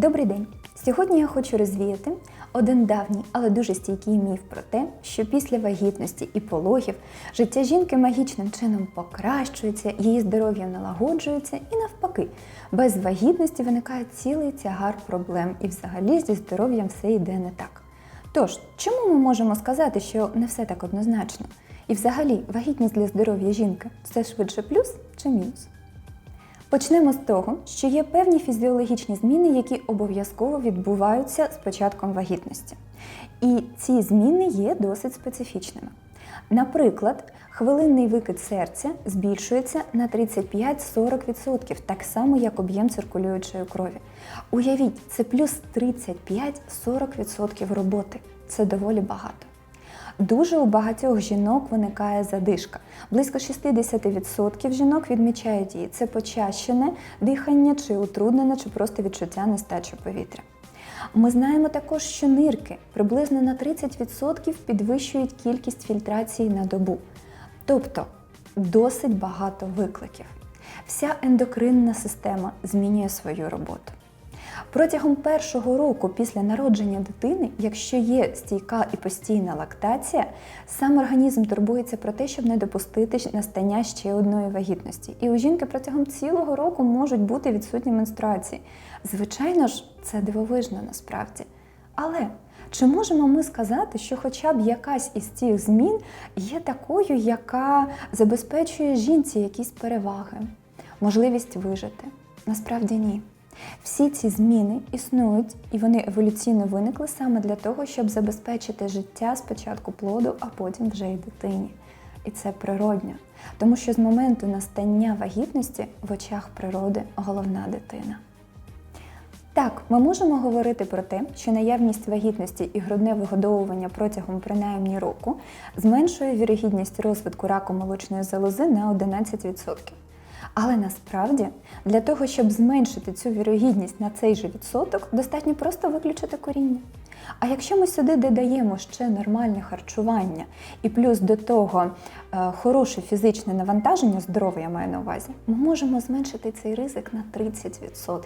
Добрий день! Сьогодні я хочу розвіяти один давній, але дуже стійкий міф про те, що після вагітності і пологів життя жінки магічним чином покращується, її здоров'я налагоджується і навпаки, без вагітності виникає цілий тягар проблем, і взагалі зі здоров'ям все йде не так. Тож, чому ми можемо сказати, що не все так однозначно? І взагалі вагітність для здоров'я жінки це швидше плюс чи мінус? Почнемо з того, що є певні фізіологічні зміни, які обов'язково відбуваються з початком вагітності. І ці зміни є досить специфічними. Наприклад, хвилинний викид серця збільшується на 35-40%, так само як об'єм циркулюючої крові. Уявіть, це плюс 35-40% роботи. Це доволі багато. Дуже у багатьох жінок виникає задишка. Близько 60% жінок відмічають її. Це почащене дихання, чи утруднене, чи просто відчуття нестачі повітря. Ми знаємо також, що нирки приблизно на 30% підвищують кількість фільтрації на добу. Тобто досить багато викликів. Вся ендокринна система змінює свою роботу. Протягом першого року після народження дитини, якщо є стійка і постійна лактація, сам організм турбується про те, щоб не допустити настання ще одної вагітності. І у жінки протягом цілого року можуть бути відсутні менструації. Звичайно ж, це дивовижно насправді. Але чи можемо ми сказати, що хоча б якась із цих змін є такою, яка забезпечує жінці якісь переваги, можливість вижити? Насправді ні. Всі ці зміни існують і вони еволюційно виникли саме для того, щоб забезпечити життя спочатку плоду, а потім вже й дитині. І це природньо, тому що з моменту настання вагітності в очах природи головна дитина. Так, ми можемо говорити про те, що наявність вагітності і грудне вигодовування протягом принаймні року зменшує вірогідність розвитку раку молочної залози на 11%. Але насправді для того, щоб зменшити цю вірогідність на цей же відсоток, достатньо просто виключити коріння. А якщо ми сюди додаємо ще нормальне харчування і плюс до того е, хороше фізичне навантаження, здоров'я я маю на увазі, ми можемо зменшити цей ризик на 30%.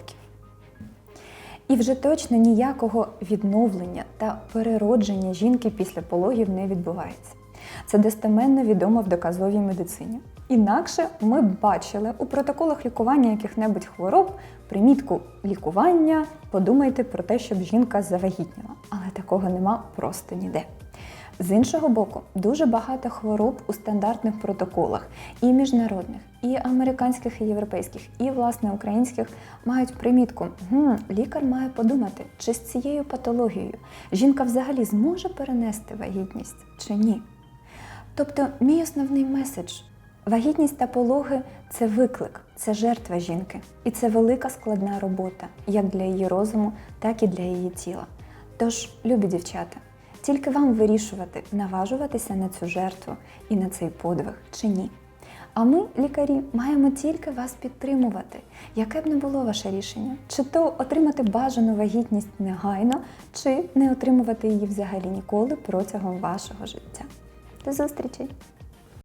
І вже точно ніякого відновлення та переродження жінки після пологів не відбувається. Це достеменно відомо в доказовій медицині. Інакше ми бачили у протоколах лікування яких-небудь хвороб примітку лікування, подумайте про те, щоб жінка завагітніла. Але такого нема просто ніде. З іншого боку, дуже багато хвороб у стандартних протоколах і міжнародних, і американських, і європейських, і власне українських мають примітку. «Гм, Лікар має подумати, чи з цією патологією жінка взагалі зможе перенести вагітність чи ні. Тобто, мій основний меседж Вагітність та пологи це виклик, це жертва жінки, і це велика складна робота, як для її розуму, так і для її тіла. Тож, любі дівчата, тільки вам вирішувати, наважуватися на цю жертву і на цей подвиг чи ні. А ми, лікарі, маємо тільки вас підтримувати, яке б не було ваше рішення, чи то отримати бажану вагітність негайно, чи не отримувати її взагалі ніколи протягом вашого життя. До зустрічі!